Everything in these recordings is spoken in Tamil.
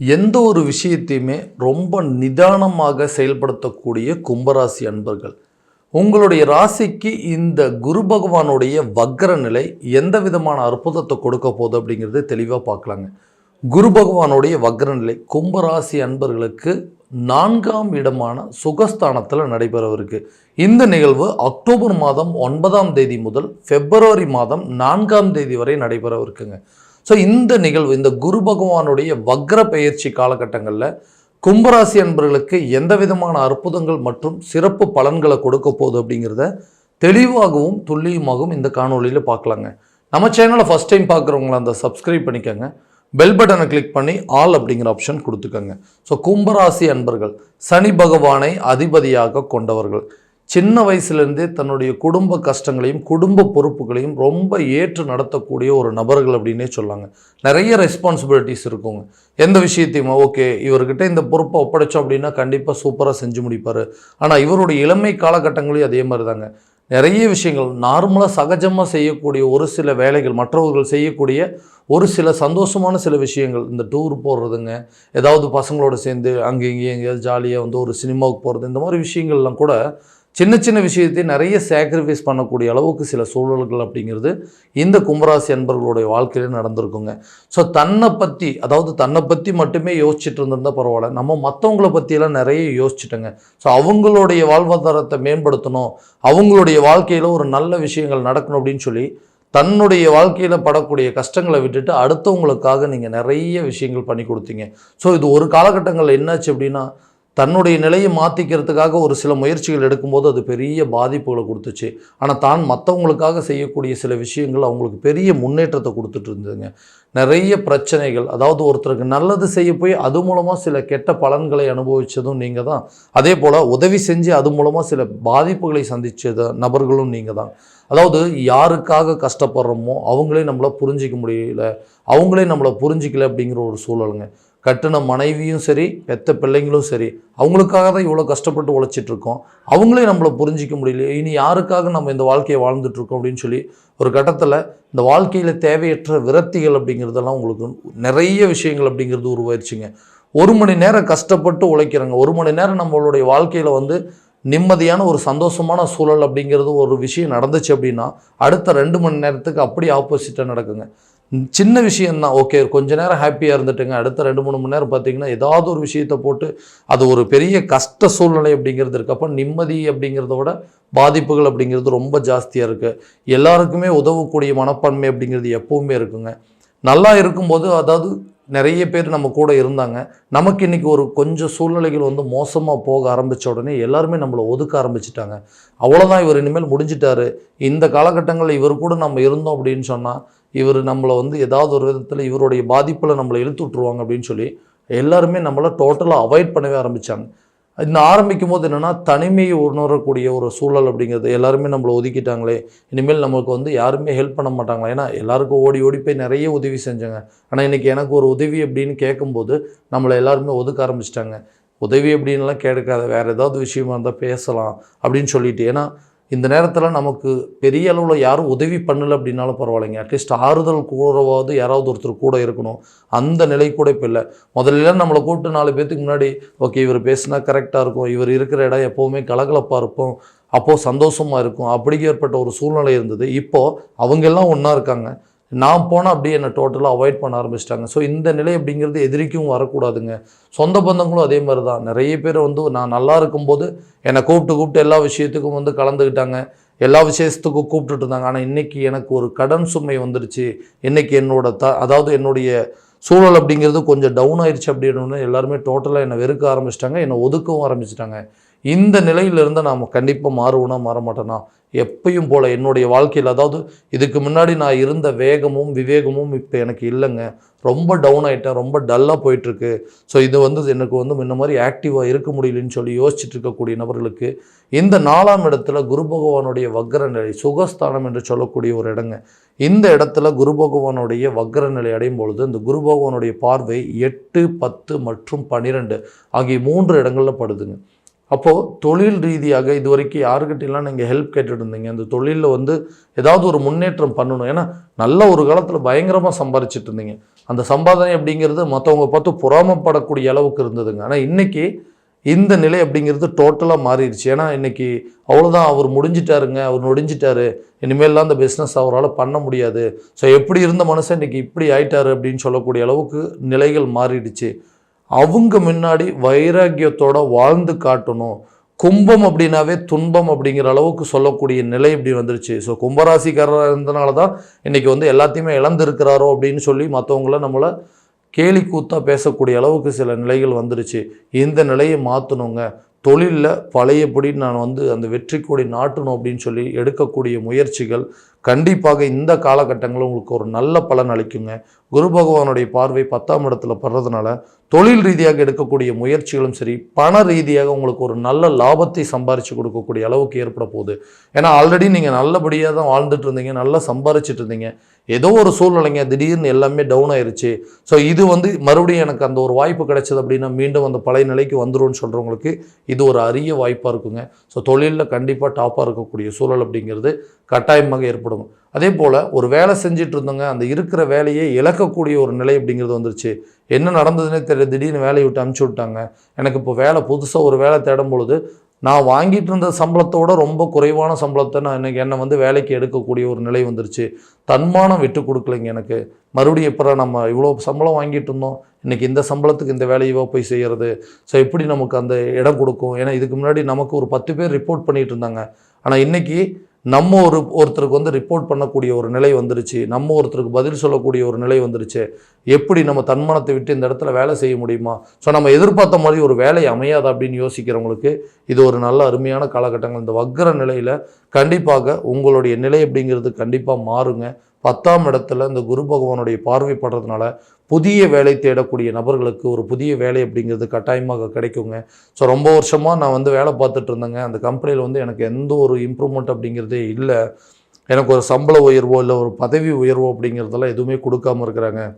எந்த ஒரு விஷயத்தையுமே ரொம்ப நிதானமாக செயல்படுத்தக்கூடிய கும்பராசி அன்பர்கள். உங்களுடைய ராசிக்கு இந்த குரு பகவானுடைய வக்ர நிலை எந்த விதமான அற்புதத்தை கொடுக்க போகுது அப்படிங்கிறது தெளிவாக பார்க்கலாங்க. குரு பகவானுடைய வக்ர நிலை கும்பராசி அன்பர்களுக்கு நான்காம் இடமான சுகஸ்தானத்தில் நடைபெறவிருக்கு. இந்த நிகழ்வு அக்டோபர் மாதம் ஒன்பதாம் தேதி முதல் பிப்ரவரி மாதம் நான்காம் தேதி வரை நடைபெறவிருக்குங்க. ஸோ இந்த நிகழ்வு இந்த குரு பகவானுடைய வக்ர பெயர்ச்சி காலகட்டங்களில் கும்பராசி அன்பர்களுக்கு எந்த விதமான அற்புதங்கள் மற்றும் சிறப்பு பலன்களை கொடுக்க போகுது அப்படிங்கிறத தெளிவாகவும் துல்லியமாகவும் இந்த காணொளியில் பார்க்கலாங்க. நம்ம சேனலை ஃபஸ்ட் டைம் பார்க்குறவங்கள அந்த சப்ஸ்கிரைப் பண்ணிக்கோங்க. பெல் பட்டனை கிளிக் பண்ணி ஆல் அப்படிங்கிற ஆப்ஷன் கொடுத்துக்கோங்க. ஸோ கும்பராசி அன்பர்கள் சனி பகவானை அதிபதியாக கொண்டவர்கள். சின்ன வயசுலேருந்தே தன்னுடைய குடும்ப கஷ்டங்களையும் குடும்ப பொறுப்புகளையும் ரொம்ப ஏற்று நடத்தக்கூடிய ஒரு நபர்கள் அப்படின்னே சொல்லாங்க. நிறைய ரெஸ்பான்சிபிலிட்டிஸ் இருக்குங்க. எந்த விஷயத்தையும் ஓகே இவர்கிட்ட இந்த பொறுப்பை ஒப்படைச்சோம் அப்படின்னா கண்டிப்பாக சூப்பராக செஞ்சு முடிப்பார். ஆனால் இவருடைய இளமை காலகட்டங்களையும் அதே மாதிரி தாங்க நிறைய விஷயங்கள் நார்மலாக சகஜமாக செய்யக்கூடிய ஒரு சில வேலைகள் மற்றவர்கள் செய்யக்கூடிய ஒரு சில சந்தோஷமான சில விஷயங்கள் இந்த டூர் போடுறதுங்க ஏதாவது பசங்களோட சேர்ந்து அங்கே இங்கே எங்கேயாவது ஜாலியாக வந்து ஒரு சினிமாவுக்கு போகிறது இந்த மாதிரி விஷயங்கள்லாம் கூட சின்ன சின்ன விஷயத்தை நிறைய சாக்ரிஃபைஸ் பண்ணக்கூடிய அளவுக்கு சில சூழல்கள் அப்படிங்கிறது இந்த கும்பராசி அன்பர்களுடைய வாழ்க்கையில் நடந்திருக்குங்க. ஸோ தன்னை பற்றி அதாவது தன்னை பற்றி மட்டுமே யோசிச்சுட்டு இருந்திருந்தால் பரவாயில்ல. நம்ம மற்றவங்கள பற்றியெல்லாம் நிறைய யோசிச்சுட்டோங்க. ஸோ அவங்களுடைய வாழ்வாதாரத்தை மேம்படுத்தணும். அவங்களுடைய வாழ்க்கையில் ஒரு நல்ல விஷயங்கள் நடக்கணும் அப்படின்னு சொல்லி தன்னுடைய வாழ்க்கையில் படக்கூடிய கஷ்டங்களை விட்டுட்டு அடுத்தவங்களுக்காக நீங்கள் நிறைய விஷயங்கள் பண்ணி கொடுத்தீங்க. ஸோ இது ஒரு காலகட்டங்களில் என்னாச்சு அப்படின்னா தன்னுடைய நிலையை மாற்றிக்கிறதுக்காக ஒரு சில முயற்சிகள் எடுக்கும்போது அது பெரிய பாதிப்புகளை கொடுத்துச்சு. ஆனால் தான் மற்றவங்களுக்காக செய்யக்கூடிய சில விஷயங்கள் அவங்களுக்கு பெரிய முன்னேற்றத்தை கொடுத்துட்டு இருந்ததுங்க. நிறைய பிரச்சனைகள் அதாவது ஒருத்தருக்கு நல்லது செய்ய போய் அது மூலமாக சில கெட்ட பலன்களை அனுபவித்ததும் நீங்கள் தான். அதே போல் உதவி செஞ்சு அது மூலமாக சில பாதிப்புகளை சந்தித்த நபர்களும் நீங்கள் தான். அதாவது யாருக்காக கஷ்டப்படுறோமோ அவங்களே நம்மளை புரிஞ்சிக்க முடியல அவங்களே நம்மளை புரிஞ்சிக்கல அப்படிங்கிற ஒரு சூழலுங்க. கட்டின மனைவியும் சரி பெத்த பிள்ளைங்களும் சரி அவங்களுக்காக தான் இவ்வளோ கஷ்டப்பட்டு உழைச்சிட்டு இருக்கோம் அவங்களே நம்மளை புரிஞ்சிக்க முடியல. இனி யாருக்காக நம்ம இந்த வாழ்க்கையை வாழ்ந்துட்டுருக்கோம் அப்படின்னு சொல்லி ஒரு கட்டத்தில் இந்த வாழ்க்கையில் தேவையற்ற விரக்திகள் அப்படிங்கிறதெல்லாம் உங்களுக்கு நிறைய விஷயங்கள் அப்படிங்கிறது உருவாயிருச்சுங்க. ஒரு மணி நேரம் கஷ்டப்பட்டு உழைக்கிறோங்க ஒரு மணி நேரம் நம்மளுடைய வாழ்க்கையில் வந்து நிம்மதியான ஒரு சந்தோஷமான சூழல் அப்படிங்கிறது ஒரு விஷயம் நடந்துச்சு அப்படின்னா அடுத்த ரெண்டு மணி நேரத்துக்கு அப்படியே ஆப்போசிட்டாக நடக்குங்க. சின்ன விஷயந்தான் ஓகே கொஞ்ச நேரம் ஹாப்பியாக இருந்துட்டுங்க அடுத்த ரெண்டு மூணு மணி நேரம் பார்த்தீங்கன்னா ஏதாவது ஒரு விஷயத்தை போட்டு அது ஒரு பெரிய கஷ்ட சூழ்நிலை அப்படிங்கிறது இருக்கப்போ நிம்மதி அப்படிங்கிறத விட பாதிப்புகள் அப்படிங்கிறது ரொம்ப ஜாஸ்தியாக இருக்குது எல்லாருக்குமே உதவக்கூடிய மனப்பான்மை அப்படிங்கிறது எப்போவுமே இருக்குங்க. நல்லா இருக்கும்போது அதாவது நிறைய பேர் நம்ம கூட இருந்தாங்க. நமக்கு இன்றைக்கி ஒரு கொஞ்சம் சூழ்நிலைகள் வந்து மோசமாக போக ஆரம்பித்த உடனே எல்லாருமே நம்மளை ஒதுக்க ஆரம்பிச்சிட்டாங்க. அவ்வளோதான் இவர் இனிமேல் முடிஞ்சிட்டாரு. இந்த காலகட்டங்களில் இவர் கூட நம்ம இருந்தோம் அப்படின்னு சொன்னால் இவர் நம்மளை வந்து ஏதாவது ஒரு விதத்தில் இவருடைய பாதிப்பில் நம்மளை இழுத்து விட்ருவாங்க அப்படின்னு சொல்லி எல்லாருமே நம்மளை டோட்டலாக அவாய்ட் பண்ணவே ஆரம்பித்தாங்க இந்த ஆரம்பிக்கும் போது என்னென்னா தனிமையை உணரக்கூடிய ஒரு சூழல் அப்படிங்கிறது எல்லாருமே நம்மளை ஒதுக்கிட்டாங்களே. இனிமேல் நம்மளுக்கு வந்து யாருமே ஹெல்ப் பண்ண மாட்டாங்களா? ஏன்னா எல்லாருக்கும் ஓடி ஓடி போய் நிறைய உதவி செஞ்சாங்க. ஆனால் இன்றைக்கி எனக்கு ஒரு உதவி அப்படின்னு கேட்கும்போது நம்மளை எல்லாருமே ஒதுக்க ஆரம்பிச்சிட்டாங்க. உதவி அப்படின்லாம் கேட்காத வேறு ஏதாவது விஷயமா இருந்தால் பேசலாம் அப்படின்னு சொல்லிட்டு. ஏன்னா இந்த நேரத்தில் நமக்கு பெரிய அளவில் யாரும் உதவி பண்ணலை அப்படின்னாலும் பரவாயில்லைங்க. அட்லீஸ்ட் ஆறுதல் கூறவாவது யாராவது ஒருத்தர் கூட இருக்கணும். அந்த நிலை கூட இப்போ இல்லை. முதல்ல நம்மளை கூப்பிட்டு நாலு பேர்த்துக்கு முன்னாடி ஓகே இவர் பேசினா கரெக்டாக இருக்கும். இவர் இருக்கிற இடம் எப்போவுமே கலகலப்பாக இருப்போம் அப்போது சந்தோஷமாக இருக்கும். அப்படி ஏற்பட்ட ஒரு சூழ்நிலை இருந்தது. இப்போது அவங்கெல்லாம் ஒன்றா இருக்காங்க. நான் போனால் அப்படியே என்னை டோட்டலாக அவாய்ட் பண்ண ஆரம்பிச்சிட்டாங்க. ஸோ இந்த நிலை அப்படிங்கிறது எதிரிக்கும் வரக்கூடாதுங்க. சொந்த பந்தங்களும் அதே மாதிரி தான் நிறைய பேர் வந்து நான் நல்லா இருக்கும்போது என்னை கூப்பிட்டு கூப்பிட்டு எல்லா விஷயத்துக்கும் வந்து கலந்துக்கிட்டாங்க. எல்லா விஷயத்துக்கும் கூப்பிட்டுட்டு இருந்தாங்க. ஆனால் இன்றைக்கி எனக்கு ஒரு கடன் சுமை வந்துடுச்சு இன்றைக்கி என்னோட த அதாவது என்னுடைய சூழல் அப்படிங்கிறது கொஞ்சம் டவுன் ஆயிடுச்சு அப்படின்னு எல்லாருமே டோட்டலாக என்னை வெறுக்க ஆரம்பிச்சிட்டாங்க. என்னை ஒதுக்கவும் ஆரம்பிச்சிட்டாங்க. இந்த நிலையிலிருந்து நாம் கண்டிப்பாக மாறுவோனா மாற மாட்டேனா எப்பையும் போல் என்னுடைய வாழ்க்கையில் அதாவது இதுக்கு முன்னாடி நான் இருந்த வேகமும் விவேகமும் இப்போ எனக்கு இல்லைங்க. ரொம்ப டவுன் ஆகிட்டேன் ரொம்ப டல்லாக போயிட்டுருக்கு. ஸோ இது வந்து எனக்கு வந்து முன்ன மாதிரி ஆக்டிவாக இருக்க முடியலன்னு சொல்லி யோசிச்சுட்டு இருக்கக்கூடிய நபர்களுக்கு இந்த நாலாம் இடத்துல குரு பகவானுடைய வக்ர நிலை சுகஸ்தானம் என்று சொல்லக்கூடிய ஒரு இடங்க. இந்த இடத்துல குரு பகவானுடைய வக்ர நிலை அடையும் பொழுது இந்த குரு பகவானுடைய பார்வை எட்டு பத்து மற்றும் பன்னிரெண்டு ஆகிய மூன்று இடங்களில் படுதுங்க. அப்போது தொழில் ரீதியாக இது வரைக்கும் யாருக்கிட்டலாம் நீங்கள் ஹெல்ப் கேட்டுட்டு இருந்தீங்க அந்த தொழிலில் வந்து ஏதாவது ஒரு முன்னேற்றம் பண்ணணும். ஏன்னா நல்ல ஒரு காலத்தில் பயங்கரமாக சம்பாரிச்சிட்டு இருந்தீங்க அந்த சம்பாதனை அப்படிங்கிறது மற்றவங்க பார்த்து புறாமப்படக்கூடிய அளவுக்கு இருந்ததுங்க. ஆனால் இன்றைக்கி இந்த நிலை அப்படிங்கிறது டோட்டலாக மாறிடுச்சு. ஏன்னா இன்றைக்கி அவ்வளோதான் அவர் முடிஞ்சிட்டாருங்க. அவர் நொடிஞ்சிட்டாரு. இனிமேல்லாம் அந்த பிஸ்னஸ் அவரால் பண்ண முடியாது. ஸோ எப்படி இருந்த மனுஷன் இன்னைக்கு இப்படி ஆயிட்டாரு அப்படின்னு சொல்லக்கூடிய அளவுக்கு நிலைகள் மாறிடுச்சு. அவங்க முன்னாடி வைராக்கியத்தோட வாழ்ந்து காட்டணும். கும்பம் அப்படின்னாவே துன்பம் அப்படிங்கிற அளவுக்கு சொல்லக்கூடிய நிலை இப்படி வந்துருச்சு. ஸோ கும்பராசிக்காரராக இருந்தனால தான் இன்றைக்கி வந்து எல்லாத்தையுமே இழந்திருக்கிறாரோ அப்படின்னு சொல்லி மற்றவங்கள நம்மளை கேலி கூத்தாக பேசக்கூடிய அளவுக்கு சில நிலைகள் வந்துருச்சு. இந்த நிலையை மாற்றணுங்க தொழிலில் பழையபடி நான் வந்து அந்த வெற்றி கொடி நாட்டணும் அப்படின்னு சொல்லி எடுக்கக்கூடிய முயற்சிகள் கண்டிப்பாக இந்த காலகட்டங்களில் உங்களுக்கு ஒரு நல்ல பலன் அளிக்குங்க. குரு பகவானுடைய பார்வை பத்தாம் இடத்துல படுறதுனால தொழில் ரீதியாக எடுக்கக்கூடிய முயற்சிகளும் சரி பண ரீதியாக உங்களுக்கு ஒரு நல்ல லாபத்தை சம்பாரித்து கொடுக்கக்கூடிய அளவுக்கு ஏற்பட போகுது. ஏன்னா ஆல்ரெடி நீங்கள் நல்லபடியாக தான் வாழ்ந்துட்டு இருந்தீங்க நல்லா சம்பாரிச்சிட்டு இருந்தீங்க. ஏதோ ஒரு சூழ்நிலைங்க. திடீர்னு எல்லாமே டவுன் ஆயிருச்சு. ஸோ இது வந்து மறுபடியும் எனக்கு அந்த ஒரு வாய்ப்பு கிடைச்சது அப்படின்னா மீண்டும் அந்த பழைய நிலைக்கு வந்துரும்னு சொல்கிறவங்களுக்கு இது ஒரு அரிய வாய்ப்பாக இருக்குங்க. ஸோ தொழிலில் கண்டிப்பாக டாப்பாக இருக்கக்கூடிய சூழல் அப்படிங்கிறது கட்டாயமாக ஏற்படும். அதே போல் ஒரு வேலை செஞ்சுட்டு இருந்தவங்க அந்த இருக்கிற வேலையை இழக்கக்கூடிய ஒரு நிலை அப்படிங்கிறது வந்துருச்சு. என்ன நடந்ததுன்னே தெரியல. திடீர்னு வேலையை விட்டு அனுப்பிச்சி விட்டாங்க. எனக்கு இப்போ வேலை புதுசாக ஒரு வேலை தேடும் பொழுது நான் வாங்கிட்டு இருந்த சம்பளத்தோட ரொம்ப குறைவான சம்பளத்தை நான் இன்னைக்கு என்னை வந்து வேலைக்கு எடுக்கக்கூடிய ஒரு நிலை வந்துருச்சு. தன்மானம் விட்டு கொடுக்கலைங்க எனக்கு. மறுபடியும் எப்போ நம்ம இவ்வளோ சம்பளம் வாங்கிட்டு இருந்தோம். இன்றைக்கி இந்த சம்பளத்துக்கு இந்த வேலையவோ போய் செய்கிறது ஸோ எப்படி நமக்கு அந்த இடம் கொடுக்கும்? ஏன்னா இதுக்கு முன்னாடி நமக்கு ஒரு பத்து பேர் ரிப்போர்ட் பண்ணிகிட்டு இருந்தாங்க. ஆனால் இன்னைக்கு நம்ம ஒரு ஒருத்தருக்கு வந்து ரிப்போர்ட் பண்ணக்கூடிய ஒரு நிலை வந்துருச்சு நம்ம ஒருத்தருக்கு பதில் சொல்லக்கூடிய ஒரு நிலை வந்துருச்சு எப்படி நம்ம தன்மானத்தை விட்டு இந்த இடத்துல வேலை செய்ய முடியுமா? ஸோ நம்ம எதிர்பார்த்த மாதிரி ஒரு வேலை அமையாது அப்படின்னு யோசிக்கிறவங்களுக்கு இது ஒரு நல்ல அருமையான காலகட்டங்கள். இந்த வக்கர நிலையில் கண்டிப்பாக உங்களுடைய நிலை அப்படிங்கிறது கண்டிப்பாக மாறுங்க. பத்தாம் இடத்துல இந்த குரு பகவானுடைய பார்வைப்படுறதுனால புதிய வேலை தேடக்கூடிய நபர்களுக்கு ஒரு புதிய வேலை அப்படிங்கிறது கட்டாயமாக கிடைக்குங்க. ஸோ ரொம்ப வருஷமாக நான் வந்து வேலை பார்த்துட்டு இருந்தேங்க. அந்த கம்பெனியில் வந்து எனக்கு எந்த ஒரு இம்ப்ரூவ்மெண்ட் அப்படிங்கிறதே இல்லை. எனக்கு ஒரு சம்பள உயர்வோ இல்லை ஒரு பதவி உயர்வோ அப்படிங்கிறதெல்லாம் எதுவுமே கொடுக்காம இருக்கிறாங்க.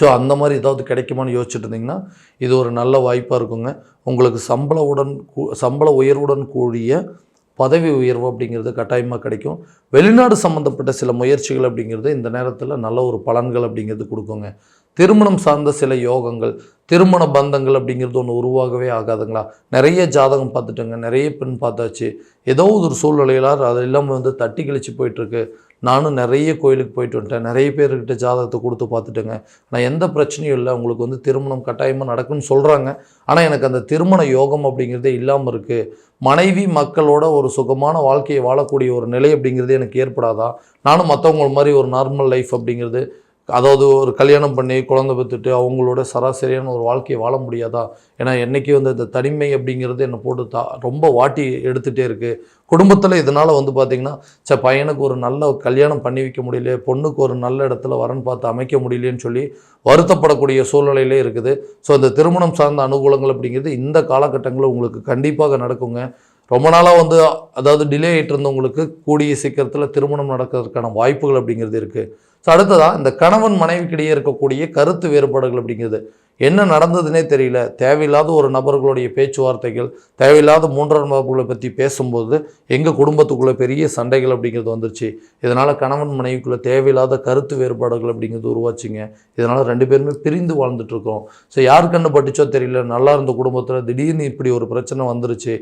ஸோ அந்த மாதிரி ஏதாவது கிடைக்குமான்னு யோசிச்சுட்டு இருந்தீங்கன்னா இது ஒரு நல்ல வாய்ப்பாக இருக்குங்க. உங்களுக்கு சம்பளவுடன் கூ- சம்பள உயர்வுடன் கூடிய பதவி உயர்வு அப்படிங்கிறது கட்டாயமாக கிடைக்கும். வெளிநாடு சம்மந்தப்பட்ட சில முயற்சிகள் அப்படிங்கிறது இந்த நேரத்தில் நல்ல ஒரு பலன்கள் அப்படிங்கிறது கொடுக்குங்க. திருமணம் சார்ந்த சில யோகங்கள் திருமண பந்தங்கள் அப்படிங்கிறது ஒன்று உருவாகவே ஆகாதுங்களா? நிறைய ஜாதகம் பார்த்துட்டுங்க நிறைய பெண் பார்த்தாச்சு. ஏதோ ஒரு சூழ்நிலையில அது எல்லாமே வந்து தட்டி கழிச்சு போயிட்டுருக்கு. நானும் நிறைய கோயிலுக்கு போயிட்டு வந்துட்டேன். நிறைய பேர்கிட்ட ஜாதகத்தை கொடுத்து பார்த்துட்டேங்க. ஆனால் எந்த பிரச்சனையும் இல்லை. உங்களுக்கு வந்து திருமணம் கட்டாயமாக நடக்குன்னு சொல்கிறாங்க ஆனால் எனக்கு அந்த திருமண யோகம் அப்படிங்கிறதே இல்லாமல் இருக்குது மனைவி மக்களோட ஒரு சுகமான வாழ்க்கையை வாழக்கூடிய ஒரு நிலை அப்படிங்கிறது எனக்கு ஏற்படாதா? நானும் மற்றவங்க மாதிரி ஒரு நார்மல் லைஃப் அப்படிங்கிறது அதாவது ஒரு கல்யாணம் பண்ணி குழந்தை பெற்றுட்டு அவங்களோட சராசரியான ஒரு வாழ்க்கையை வாழ முடியாதா? ஏன்னா என்றைக்கு வந்து இந்த தனிமை அப்படிங்கிறது என்னை போட்டு தா ரொம்ப வாட்டி எடுத்துகிட்டே இருக்குது குடும்பத்தில் இதனால் வந்து பார்த்திங்கன்னா ச பையனுக்கு ஒரு நல்ல கல்யாணம் பண்ணி வைக்க முடியல பொண்ணுக்கு ஒரு நல்ல இடத்துல வரன் பார்த்து அமைக்க முடியலன்னு சொல்லி வருத்தப்படக்கூடிய சூழ்நிலையிலே இருக்குது. ஸோ இந்த திருமணம் சார்ந்த அனுகூலங்கள் அப்படிங்கிறது இந்த காலகட்டங்களில் உங்களுக்கு கண்டிப்பாக நடக்குங்க. ரொம்ப நாளாக வந்து அதாவது டிலே ஆகிட்டு இருந்தவங்களுக்கு கூடிய சீக்கிரத்தில் திருமணம் நடக்கிறதுக்கான வாய்ப்புகள் அப்படிங்கிறது இருக்குது ஸோ அடுத்ததாக இந்த கணவன் மனைவிக்கிடையே இருக்கக்கூடிய கருத்து வேறுபாடுகள் அப்படிங்கிறது. என்ன நடந்ததுன்னே தெரியல. தேவையில்லாத ஒரு நபர்களுடைய பேச்சுவார்த்தைகள் தேவையில்லாத மூன்றாம் நபர்களை பற்றி பேசும்போது எங்கள் குடும்பத்துக்குள்ளே பெரிய சண்டைகள் அப்படிங்கிறது வந்துருச்சு. இதனால் கணவன் மனைவிக்குள்ளே தேவையில்லாத கருத்து வேறுபாடுகள் அப்படிங்கிறது உருவாச்சுங்க. இதனால் ரெண்டு பேருமே பிரிந்து வாழ்ந்துட்டு இருக்கோம். ஸோ யார் கண்ணு பட்டுச்சோ தெரியல. நல்லா இருந்த குடும்பத்தில் திடீர்னு இப்படி ஒரு பிரச்சனை வந்துருச்சு.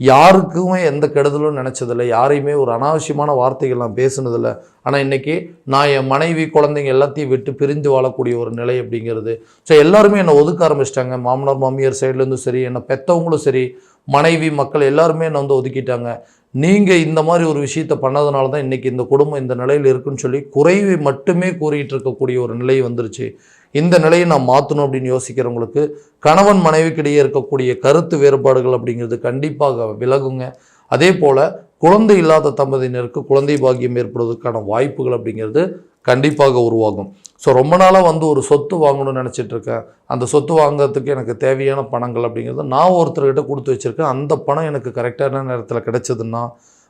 யாருக்குமே எந்த கெடுதலும் நினச்சதில்லை. யாரையுமே ஒரு அனாவசியமான வார்த்தைகள் நான் பேசுனதில்லை. ஆனால் இன்றைக்கி நான் என் மனைவி குழந்தைங்க எல்லாத்தையும் விட்டு பிரிந்து வாழக்கூடிய ஒரு நிலை அப்படிங்கிறது. ஸோ எல்லாருமே என்னை ஒதுக்க ஆரம்பிச்சிட்டாங்க. மாமனார் மாமியார் சைட்லேருந்தும் சரி என்னை பெற்றவங்களும் சரி மனைவி மக்கள் எல்லாருமே என்னை வந்து ஒதுக்கிட்டாங்க. நீங்கள் இந்த மாதிரி ஒரு விஷயத்த பண்ணதுனால தான் இன்றைக்கி இந்த குடும்பம் இந்த நிலையில் இருக்குன்னு சொல்லி குறைவை மட்டுமே கூறிகிட்டு இருக்கக்கூடிய ஒரு நிலை வந்துருச்சு. இந்த நிலையை நான் மாற்றணும் அப்படின்னு யோசிக்கிறவங்களுக்கு கணவன் மனைவிக்கிடையே இருக்கக்கூடிய கருத்து வேறுபாடுகள் அப்படிங்கிறது கண்டிப்பாக விலகுங்க. அதே போல் குழந்தை இல்லாத தம்பதியினருக்கு குழந்தை பாக்கியம் ஏற்படுவதற்கான வாய்ப்புகள் அப்படிங்கிறது கண்டிப்பாக உருவாகும். ஸோ ரொம்ப நாளாக வந்து ஒரு சொத்து வாங்கணும்னு நினச்சிட்டு இருக்கேன். அந்த சொத்து வாங்குறதுக்கு எனக்கு தேவையான பணங்கள் அப்படிங்கிறது நான் ஒருத்தர்கிட்ட கொடுத்து வச்சுருக்கேன். அந்த பணம் எனக்கு கரெக்டான நேரத்தில் கிடைச்சதுன்னா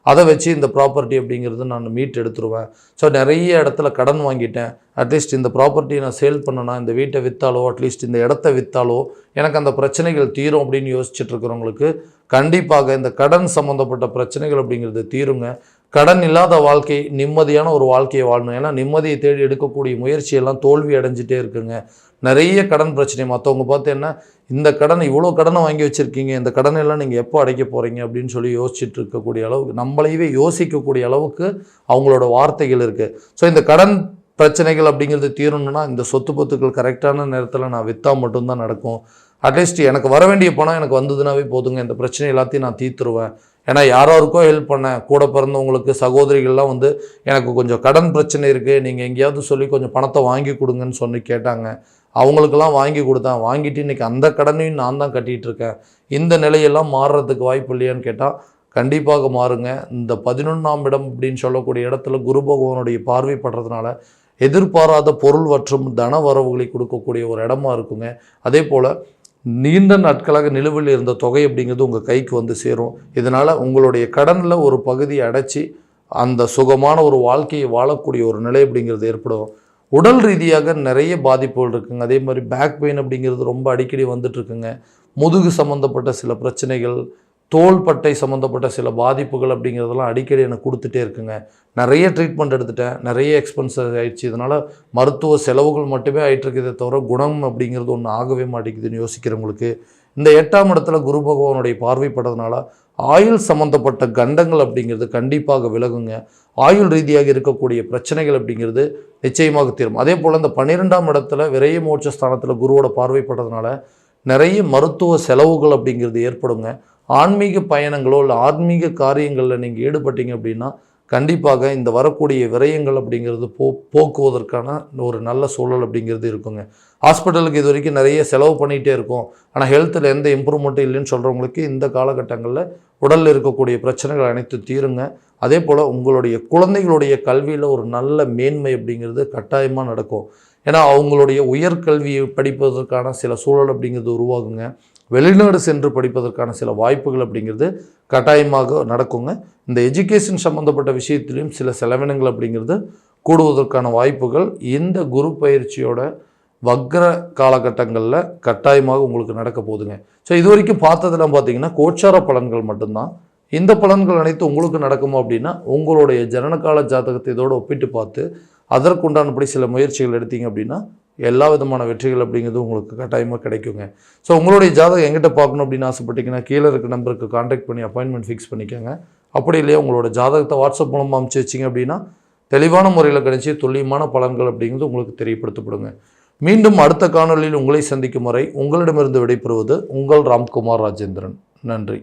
அதை வச்சு இந்த ப்ராப்பர்ட்டி அப்படிங்கிறது நான் மீட் எடுத்துருவேன். ஸோ நிறைய இடத்துல கடன் வாங்கிட்டேன். அட்லீஸ்ட் இந்த ப்ராப்பர்ட்டியை நான் சேல் பண்ணனா இந்த வீட்டை விற்றாலோ அட்லீஸ்ட் இந்த இடத்த விற்றாலோ எனக்கு அந்த பிரச்சனைகள் தீரும் அப்படின்னு யோசிச்சுட்டு இருக்கிறவங்களுக்கு கண்டிப்பாக இந்த கடன் சம்மந்தப்பட்ட பிரச்சனைகள் அப்படிங்கிறது தீருங்க. கடன் இல்லாத வாழ்க்கை நிம்மதியான ஒரு வாழ்க்கையை வாழணும். ஏன்னா நிம்மதியை தேடி எடுக்கக்கூடிய முயற்சியெல்லாம் தோல்வி அடைஞ்சிட்டே இருக்குங்க. நிறைய கடன் பிரச்சனை. மற்றவங்க பார்த்து என்ன இந்த கடன் இவ்வளோ கடனை வாங்கி வச்சுருக்கீங்க இந்த கடனை எல்லாம் நீங்கள் எப்போ அடைக்க போகிறீங்க அப்படின்னு சொல்லி யோசிச்சுட்டு இருக்கக்கூடிய அளவுக்கு நம்மளையவே யோசிக்கக்கூடிய அளவுக்கு அவங்களோட வார்த்தைகள் இருக்குது ஸோ இந்த கடன் பிரச்சனைகள் அப்படிங்கிறது தீரணும்னா இந்த சொத்து பத்துக்கள் கரெக்டான நேரத்தில் நான் விற்றா மட்டும்தான் நடக்கும். அட்லீஸ்ட் எனக்கு வர வேண்டிய பணம் எனக்கு வந்ததுனாவே போதுங்க. இந்த பிரச்சனை எல்லாத்தையும் நான் தீர்த்துருவேன். ஏன்னா யாராருக்கோ ஹெல்ப் பண்ணேன் கூட பிறந்தவங்களுக்கு சகோதரிகள்லாம் வந்து எனக்கு கொஞ்சம் கடன் பிரச்சனை இருக்குது நீங்கள் எங்கேயாவது சொல்லி கொஞ்சம் பணத்தை வாங்கி கொடுங்கன்னு சொல்லி கேட்டாங்க. அவங்களுக்கெல்லாம் வாங்கி கொடுத்தேன். வாங்கிட்டு இன்றைக்கி அந்த கடனையும் நான் தான் கட்டிகிட்டு இருக்கேன் இந்த நிலையெல்லாம் மாறுறதுக்கு வாய்ப்பு இல்லையான்னு கேட்டால் கண்டிப்பாக மாறுங்க. இந்த பதினொன்றாம் இடம் அப்படின்னு சொல்லக்கூடிய இடத்துல குரு பகவானுடைய பார்வைப்படுறதுனால எதிர்பாராத பொருள் மற்றும் தன வரவுகளை கொடுக்கக்கூடிய ஒரு இடமா இருக்குங்க. அதே போல் நீண்ட நாட்களாக நிலுவையில் இருந்த தொகை அப்படிங்கிறது உங்கள் கைக்கு வந்து சேரும். இதனால் உங்களுடைய கடனில் ஒரு பகுதியை அடைச்சி அந்த சுகமான ஒரு வாழ்க்கையை வாழக்கூடிய ஒரு நிலை அப்படிங்கிறது ஏற்படும். உடல் ரீதியாக நிறைய பாதிப்புகள் இருக்குங்க. அதே மாதிரி பேக் பெயின் அப்படிங்கிறது ரொம்ப அடிக்கடி வந்துட்டுருக்குங்க. முதுகு சம்மந்தப்பட்ட சில பிரச்சனைகள் தோள்பட்டை சம்மந்தப்பட்ட சில பாதிப்புகள் அப்படிங்கிறதெல்லாம் அடிக்கடி எனக்கு கொடுத்துட்டே இருக்குங்க. நிறைய ட்ரீட்மெண்ட் எடுத்துட்டேன். நிறைய எக்ஸ்பென்சஸ் ஆயிடுச்சு. இதனால் மருத்துவ செலவுகள் மட்டுமே ஆகிட்டுருக்குதே தவிர குணம் அப்படிங்கிறது ஒன்று ஆகவே மாட்டேங்குதுன்னு யோசிக்கிறவங்களுக்கு. இந்த எட்டாம் இடத்துல குரு பகவானுடைய பார்வைப்பட்டதுனால ஆயுள் சம்மந்தப்பட்ட கண்டங்கள் அப்படிங்கிறது கண்டிப்பாக விலகுங்க. ஆயுள் ரீதியாக இருக்கக்கூடிய பிரச்சனைகள் அப்படிங்கிறது நிச்சயமாக தீரும். அதே போல் இந்த பன்னிரெண்டாம் இடத்துல விரைய மோட்ச ஸ்தானத்தில் குருவோட பார்வைப்பட்டதுனால நிறைய மருத்துவ செலவுகள் அப்படிங்கிறது ஏற்படுங்க. ஆன்மீக பயணங்களோ இல்லை ஆன்மீக காரியங்களில் நீங்கள் ஈடுபட்டீங்க அப்படின்னா கண்டிப்பாக இந்த வரக்கூடிய விரயங்கள் அப்படிங்கிறது போ போக்குவதற்கான ஒரு நல்ல சூழல் அப்படிங்கிறது இருக்குங்க. ஹாஸ்பிட்டலுக்கு இது வரைக்கும் நிறைய செலவு பண்ணிகிட்டே இருக்கும். ஆனால் ஹெல்த்தில் எந்த இம்ப்ரூவ்மெண்ட்டும் இல்லைன்னு சொல்கிறவங்களுக்கு இந்த காலகட்டங்களில் உடலில் இருக்கக்கூடிய பிரச்சனைகள் அனைத்து தீருங்க. அதே போல் உங்களுடைய குழந்தைகளுடைய கல்வியில் ஒரு நல்ல மேன்மை அப்படிங்கிறது கட்டாயமாக நடக்கும். ஏன்னா அவங்களுடைய உயர்கல்வியை படிப்பதற்கான சில சூழல் அப்படிங்கிறது உருவாகுங்க. வெளிநாடு சென்று படிப்பதற்கான சில வாய்ப்புகள் அப்படிங்கிறது கட்டாயமாக நடக்குங்க. இந்த எஜுகேஷன் சம்மந்தப்பட்ட விஷயத்திலையும் சில செலவினங்கள் அப்படிங்கிறது கூடுவதற்கான வாய்ப்புகள். இந்த குரு பயிற்சியோட வக்ர காலகட்டங்களில் கட்டாயமாக உங்களுக்கு நடக்க போகுதுங்க. ஸோ இது வரைக்கும் பார்த்ததெல்லாம் பார்த்தீங்கன்னா கோச்சார பலன்கள் மட்டும்தான். இந்த பலன்கள் அனைத்து உங்களுக்கு நடக்குமா அப்படின்னா உங்களுடைய ஜனனகால ஜாதகத்தை இதோடு ஒப்பிட்டு பார்த்து அதற்குண்டானபடி சில முயற்சிகள் எடுத்தீங்க அப்படின்னா எல்லா விதமான வெற்றிகள் அப்படிங்கிறது உங்களுக்கு கட்டாயமாக கிடைக்குங்க. ஸோ உங்களுடைய ஜாதகம் எங்கிட்ட பார்க்கணும் அப்படின்னு ஆசைப்பட்டீங்கன்னா கீழே இருக்க நம்பருக்கு காண்டாக்ட் பண்ணி அப்பாயின்மெண்ட் ஃபிக்ஸ் பண்ணிக்கோங்க. அப்படி இல்லையா உங்களோட ஜாதகத்தை வாட்ஸ்அப் மூலமாக அமுச்சு வச்சிங்க அப்படின்னா தெளிவான முறையில் கிடைச்சி துல்லியமான பலன்கள் அப்படிங்கிறது உங்களுக்கு தெரியப்படுத்தப்படுங்க. மீண்டும் அடுத்த காணொலியில் உங்களை சந்திக்கும் வரை உங்களிடமிருந்து விடைபெறுவது உங்கள் ராம்குமார் ராஜேந்திரன். நன்றி.